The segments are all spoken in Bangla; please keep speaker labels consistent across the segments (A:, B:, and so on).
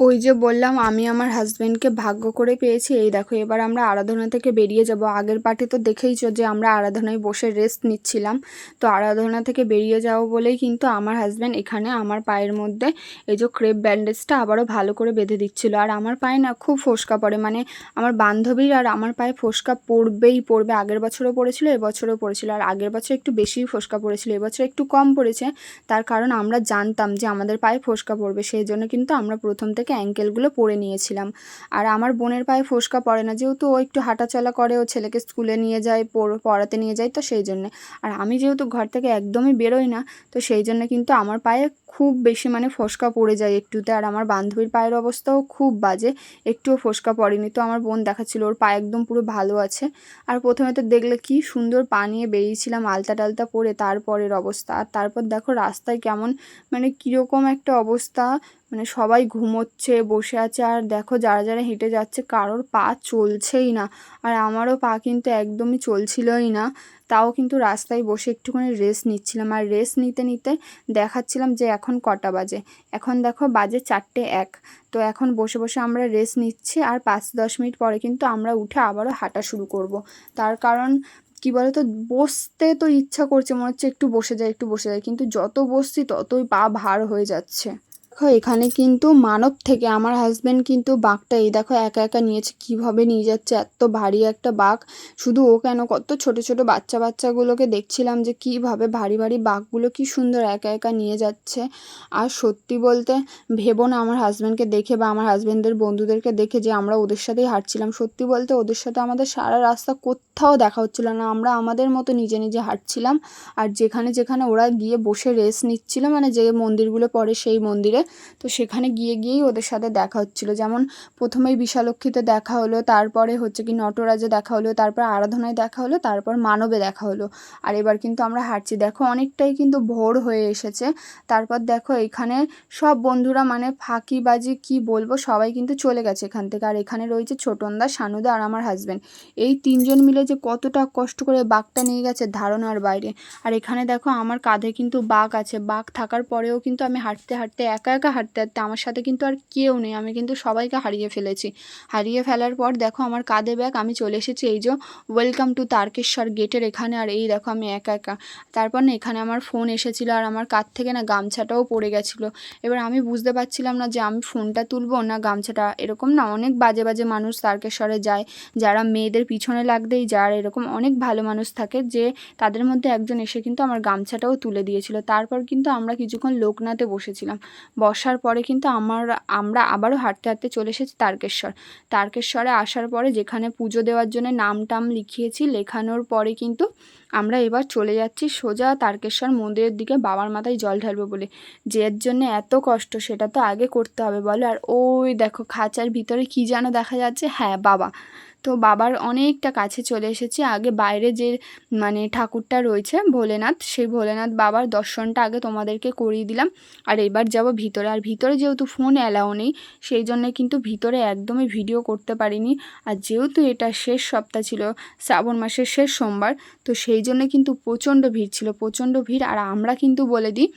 A: ওই যে বললাম, আমি আমার হাজব্যান্ডকে ভাগ্য করে পেয়েছি। এই দেখো, এবার আমরা আরাধনা থেকে বেরিয়ে যাব। আগের পার্টি তো দেখেইছো যে আমরা আরাধনায় বসে রেস্ট নিচ্ছিলাম। তো আরাধনা থেকে বেরিয়ে যাব বলেই কিন্তু আমার হাজব্যান্ড এখানে আমার পায়ের মধ্যে এই যে ক্রেপ ব্যান্ডেজটা আবারও ভালো করে বেঁধে দিচ্ছিল। আর আমার পায়ে না খুব ফোসকা পড়ে মানে আমার বান্ধবীর আর আমার পায়ে ফোসকা পড়বেই পড়বে। আগের বছরও পড়েছিল, এবছরও পড়েছিল। আর আগের বছর একটু বেশিই ফোসকা পড়েছিল, এবছর একটু কম পড়েছে। তার কারণ আমরা জানতাম যে আমাদের পায়ে ফোসকা পড়বে, সেই জন্য কিন্তু আমরা প্রথম থেকে অ্যাঙ্কেলগুলো পরে নিয়েছিলাম। আর আমার বোনের পায়ে ফোসকা পড়ে না, যেহেতু ও একটু হাঁটাচলা করে, ও ছেলেকে স্কুলে নিয়ে যায় পড়াতে নিয়ে যায়, তো সেই জন্যে। আর আমি যেহেতু ঘর থেকে একদমই বেরোই না, তো সেই জন্য কিন্তু আমার পায়ে খুব বেশি মানে ফোসকা পড়ে যায় একটুতে। আর আমার বান্ধবীর পায়ের অবস্থাও খুব বাজে, একটুও ফোসকা পড়েনি। তো আমার বোন দেখাচ্ছিল, ওর পা একদম পুরো ভালো আছে। আর প্রথমে তো দেখলে কি সুন্দর পা নিয়ে বেরিয়েছিলাম আলতা টালতা পরে তারপরের অবস্থা। আর তারপর দেখো রাস্তায় কেমন মানে কীরকম একটা অবস্থা মানে সবাই ঘুমোচ্ছে, বসে আছে, আর দেখো যারা যারা হেঁটে যাচ্ছে কারোর পা চলছেই না। আর আমারও পা কিন্তু একদমই চলছিলই না। তাও কিন্তু রাস্তায় বসে একটুখানি রেস্ট নিচ্ছিলাম। আর রেস্ট নিতে নিতে দেখাচ্ছিলাম যে এখন কটা বাজে। এখন দেখো বাজে চারটে এক। তো এখন বসে বসে আমরা রেস্ট নিচ্ছি আর পাঁচ দশ মিনিট পরে কিন্তু আমরা উঠে আবারও হাঁটা শুরু করব। তার কারণ কি বলে তো বসতে তো ইচ্ছা করছে, মনে হচ্ছে একটু বসে যায় একটু বসে যায় কিন্তু যত বসছি ততই পা ভার হয়ে যাচ্ছে। দেখো, এখানে কিন্তু মানব থেকে আমার হাজব্যান্ড কিন্তু বাঘটা এই দেখো একা একা নিয়েছে, কীভাবে নিয়ে যাচ্ছে? এত ভারী একটা বাঘ। শুধু ও কেন কত ছোট ছোট বাচ্চা বাচ্চাগুলোকে দেখছিলাম যে কীভাবে ভারী ভারী বাঘগুলো কি সুন্দর একা একা নিয়ে যাচ্ছে। আর সত্যি বলতে, ভেবো না আমার হাজব্যান্ডকে দেখে বা আমার হাজব্যান্ডের বন্ধুদেরকে দেখে যে আমরা ওদের সাথেই হাঁটছিলাম। সত্যি বলতে, ওদের সাথে আমাদের সারা রাস্তা কোথাও দেখা হচ্ছিল না। আমরা আমাদের মতো নিজে নিজে হাঁটছিলাম। আর যেখানে যেখানে ওরা গিয়ে বসে রেস্ট নিচ্ছিল মানে যে মন্দিরগুলো পড়ে সেই মন্দিরে তো সেখানে গিয়ে গিয়েই ওদের সাথে দেখা হচ্ছিল। যেমন প্রথমেই বিশালক্ষীতে দেখা হলো, তারপরে হচ্ছে কি নটরাজে দেখা হলো, তারপর আরাধনায় দেখা হলো, তারপর মানবে দেখা হলো। আর এবার কিন্তু আমরা হাঁটছি। দেখো, অনেকটাই কিন্তু ভোর হয়ে এসেছে। তারপর দেখো, এখানে সব বন্ধুরা মানে ফাঁকিবাজি কি বলব, সবাই কিন্তু চলে গেছে এখান থেকে। আর এখানে রয়েছে ছোটনদা সানুদা আর আমার হাজব্যান্ড এই তিনজন মিলে যে কতটা কষ্ট করে বাঘটা নিয়ে গেছে ধারণার বাইরে। আর এখানে দেখো, আমার কাঁধে কিন্তু বাঘ আছে। বাঘ থাকার পরেও কিন্তু আমি হাঁটতে হাঁটতে একা একা হাঁটতে হাঁটতে আমার সাথে কিন্তু আর কেউ নেই। আমি কিন্তু সবাইকে হারিয়ে ফেলেছি। হারিয়ে ফেলার পর দেখো আমার কাঁধে ব্যাগ, আমি চলে এসেছি এই যে ওয়েলকাম টু তারকেশ্বর গেটের এখানে। আর এই দেখো আমি একা একা। তারপর না এখানে আমার ফোন এসেছিল আর আমার কাঁধ থেকে না গামছাটাও পড়ে গেছিল। এবার আমি বুঝতে পারছিলাম না যে আমি ফোনটা তুলবো না গামছাটা। এরকম না অনেক বাজে বাজে মানুষ তারকেশ্বরে যায়, যারা মেয়েদের পিছনে লাগতেই যায় এরকম অনেক ভালো মানুষ থাকে যে তাদের মধ্যে একজন এসে কিন্তু আমার গামছাটাও তুলে দিয়েছিল। তারপর কিন্তু আমরা কিছুক্ষণ লোকনাথে বসেছিলাম। বসার পরে কিন্তু আমার, আমরা আবারও হাঁটতে হাঁটতে চলে এসেছি তারকেশ্বর। তারকেশ্বরে আসার পরে যেখানে পুজো দেওয়ার জন্য নাম টাম লিখিয়েছি, লেখানোর পরে কিন্তু আমরা এবার চলে যাচ্ছি সোজা তারকেশ্বর মন্দিরের দিকে। বাবার মাথায় জল ঢালবো বলে। যের জন্য এত কষ্ট, সেটা তো আগে করতে হবে বলো। আর ওই দেখো খাঁচার ভিতরে কি যেন দেখা যাচ্ছে। হ্যাঁ বাবা। তো বাবার অনেকটা কাছে চলে এসেছি। আগে বাইরে যে মানে ঠাকুরটা রয়েছে, ভোলেনাথ, সেই ভোলেনাথ বাবার দর্শনটা আগে তোমাদেরকে করিয়ে দিলাম। আর এবার যাব ভিতরে। আর ভিতরে যেহেতু ফোন অ্যালাও নেই, সেই জন্য কিন্তু ভিতরে একদমই ভিডিও করতে পারিনি। আর যেহেতু এটা শেষ সপ্তাহ ছিল, শ্রাবণ মাসের শেষ সোমবার, তো সেই জন্য কিন্তু প্রচণ্ড ভিড় ছিল, প্রচণ্ড ভিড়। আর আমরা কিন্তু বলে দিই,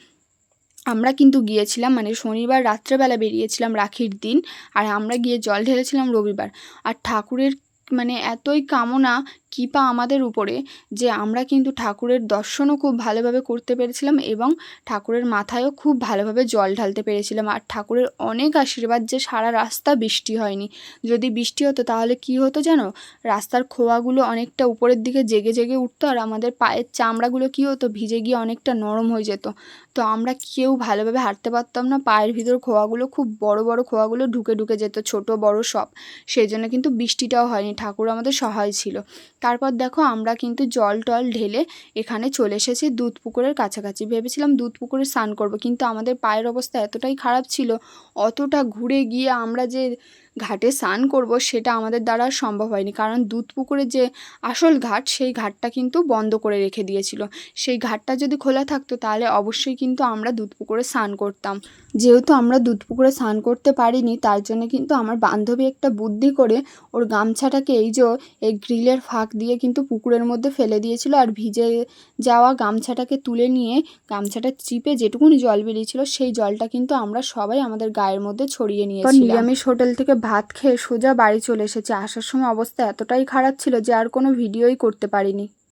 A: আমরা কিন্তু গিয়েছিলাম মানে শনিবার রাত্রেবেলা বেরিয়েছিলাম রাখির দিন, আর আমরা গিয়ে জল ঢেলেছিলাম রবিবার। আর ঠাকুরের মানে এতই কামনা কৃপা আমাদের উপরে যে আমরা কিন্তু ঠাকুরের দর্শনও খুব ভালোভাবে করতে পেরেছিলাম এবং ঠাকুরের মাথায়ও খুব ভালোভাবে জল ঢালতে পেরেছিলাম। আর ঠাকুরের অনেক আশীর্বাদ যে সারা রাস্তা বৃষ্টি হয়নি। যদি বৃষ্টি হতো তাহলে কি হতো জানো? রাস্তার খোয়াগুলো অনেকটা উপরের দিকে জেগে জেগে উঠতো আর আমাদের পায়ের চামড়াগুলো কী হতো? ভিজে গিয়ে অনেকটা নরম হয়ে যেত। তো আমরা কেউ ভালোভাবে হাঁটতে পারতাম না। পায়ের ভিতর খোয়াগুলো খুব বড় বড় খোয়াগুলো ঢুকে ঢুকে যেত, ছোট বড় সব। সেই জন্য কিন্তু বৃষ্টিটাও হয়নি। ঠাকুর আমাদের সহায় ছিল। তারপর দেখো আমরা কিন্তু জল টল ঢেলে এখানে চলে এসেছি দুধ পুকুরের কাছাকাছি। ভেবেছিলাম দুধ পুকুরে স্নান করব, কিন্তু আমাদের পায়ের অবস্থা এতটাই খারাপ ছিল, অতটা ঘুরে গিয়ে আমরা যে ঘাটে স্নান করব সেটা আমাদের দ্বারা আর সম্ভব হয়নি। কারণ দুধ পুকুরের যে আসল ঘাট সেই ঘাটটা কিন্তু বন্ধ করে রেখে দিয়েছিল। সেই ঘাটটা যদি খোলা থাকতো তাহলে অবশ্যই কিন্তু আমরা দুধ পুকুরে স্নান করতাম। যেহেতু আমরা দুধ পুকুরে স্নান করতে পারিনি তার জন্য কিন্তু আমার বান্ধবী একটা বুদ্ধি করে ওর গামছাটাকে এই যে এই গ্রিলের ফাঁক দিয়ে কিন্তু পুকুরের মধ্যে ফেলে দিয়েছিল আর ভিজে যাওয়া গামছাটাকে তুলে নিয়ে গামছাটা চিপে যেটুকুনি জল বেরিয়েছিল সেই জলটা কিন্তু আমরা সবাই আমাদের গায়ের মধ্যে ছড়িয়ে নিয়েছিলাম। নিরামিষ হোটেল থেকে ভাত খেয়ে সোজা বাড়ি চলে এসেছি। আসার সময় অবস্থা এতটাই খারাপ ছিল যে আর কোনো ভিডিওই করতে পারিনি।